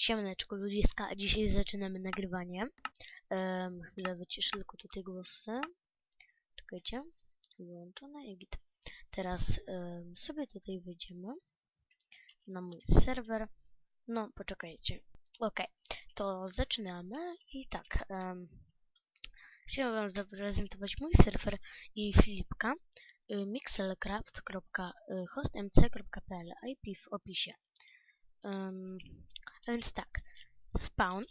Siemaneczko ludziska, dzisiaj zaczynamy nagrywanie. Um, chwilę wyciszę tylko tutaj głosy. Czekajcie. Wyłączone i git. Teraz em, sobie tutaj wyjdziemy na mój serwer. No, poczekajcie. Ok, to zaczynamy i tak. Um, chciałem wam zaprezentować mój serwer i Filipka y, mixelcraft.hostmc.pl IP w opisie. Um, a więc tak, spawn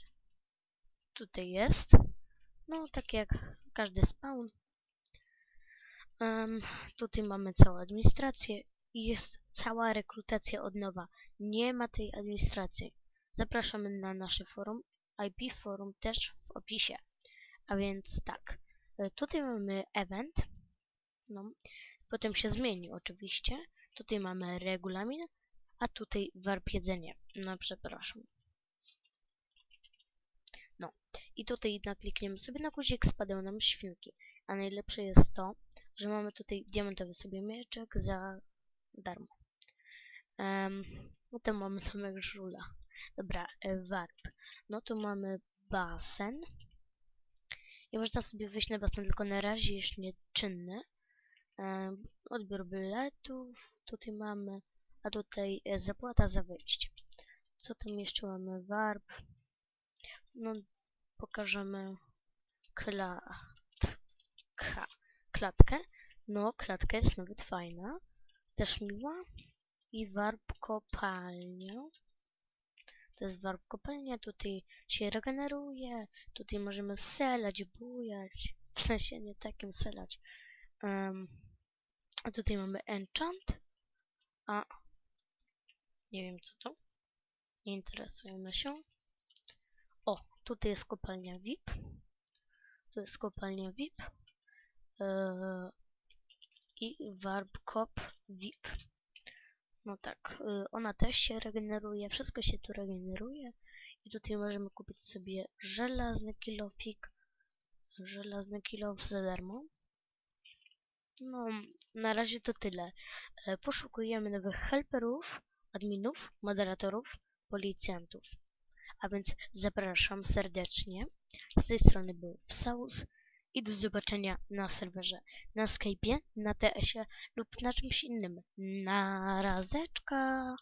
tutaj jest, no tak jak każdy spawn. Um, tutaj mamy całą administrację i jest cała rekrutacja od nowa. Nie ma tej administracji. Zapraszamy na nasze forum, IP forum też w opisie. A więc tak, e, tutaj mamy event, no, potem się zmieni oczywiście. Tutaj mamy regulamin, a tutaj warp jedzenie. No, przepraszam. No, i tutaj naklikniemy sobie na guzik, spadają nam świnki. A najlepsze jest to, że mamy tutaj diamentowy sobie mieczek za darmo. Um, no to mamy domek żula. Dobra, e, warp. No tu mamy basen. I można sobie wyjść na basen, tylko na razie jeszcze nie czynny. Odbiór biletów. Tutaj mamy a tutaj e, zapłata za wejście. Co tam jeszcze mamy? Warp. No, pokażemy kla... Ka... klatkę. No, klatka jest nawet fajna. Też miła. I warp kopalnia. To jest warp kopalnia. Tutaj się regeneruje. Tutaj możemy selać, bujać. W sensie nie takim selać. Um, a tutaj mamy enchant. A nie wiem co to. Nie interesujemy się. O, tutaj jest kopalnia VIP. To jest kopalnia VIP. Yy, I Warp Cop VIP. No tak, yy, ona też się regeneruje. Wszystko się tu regeneruje. I tutaj możemy kupić sobie żelazny kilofik. Żelazny kilof za darmo. No, na razie to tyle. E, Poszukujemy nowych helperów adminów, moderatorów, policjantów. A więc zapraszam serdecznie. Z tej strony był Wsaus i do zobaczenia na serwerze, na Skype'ie, na TS-ie lub na czymś innym. Na razeczka!